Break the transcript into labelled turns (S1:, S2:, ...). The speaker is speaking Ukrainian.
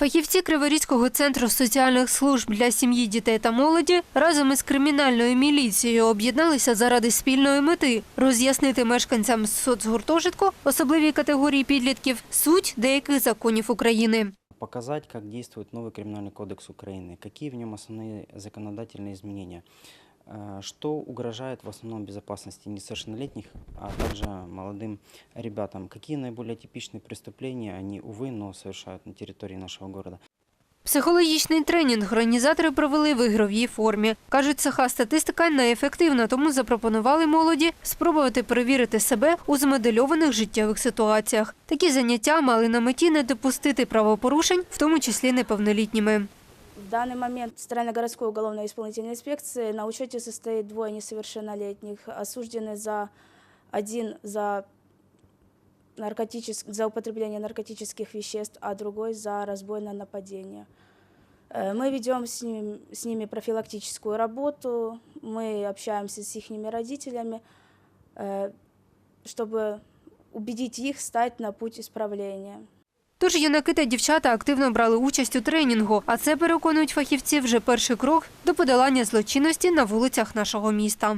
S1: Фахівці Криворізького центру соціальних служб для сім'ї, дітей та молоді разом із кримінальною міліцією об'єдналися заради спільної мети роз'яснити мешканцям соцгуртожитку особливі категорії підлітків суть деяких законів України.
S2: показать, как действует новый криминальный кодекс Украины, какие в нем основные законодательные изменения, э, что угрожает в основном безопасности несовершеннолетних, а также молодым ребятам, какие наиболее типичные преступления они, увы, но совершают на территории нашего города.
S1: Психологічний тренінг організатори провели в ігровій формі. Кажуть, суха статистика неефективна, тому запропонували молоді спробувати перевірити себе у змодельованих життєвих ситуаціях. Такі заняття мали на меті не допустити правопорушень, в тому числі неповнолітніми.
S3: Данный момент в Центрально-городской уголовно-исполнительной инспекции на учете состоит двое несовершеннолетних, осуждены за один за, наркотичес- за употребление наркотических веществ, а другой за разбойное нападение. Э, Мы ведем с, ним- с ними профилактическую работу, мы общаемся с их родителями, э, чтобы убедить их стать на путь исправления.
S1: Тож юнаки та дівчата активно брали участь у тренінгу, а це переконують фахівці вже перший крок до подолання злочинності на вулицях нашого міста.